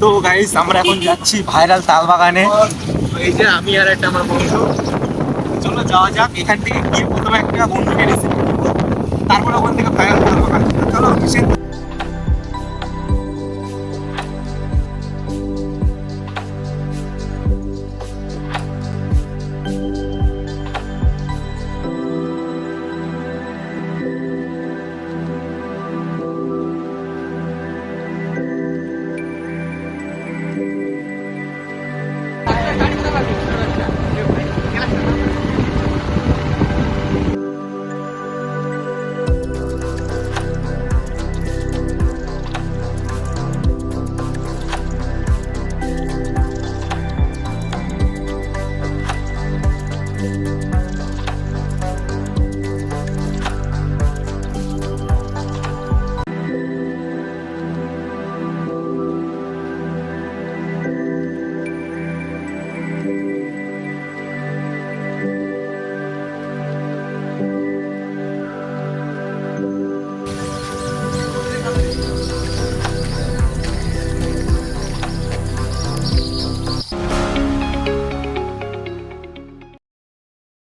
তো গাইস আমরা এখন যাচ্ছি ভাইরাল তাল বাগানে এই যে আমি আর একটা আমার বন্ধু। চলো যাওয়া যাক এখান থেকে গিয়ে প্রথমে একটা বন্ধুকে করব তারপরে ওখান থেকে ভাইরাল তাল বাগান চলো কিসের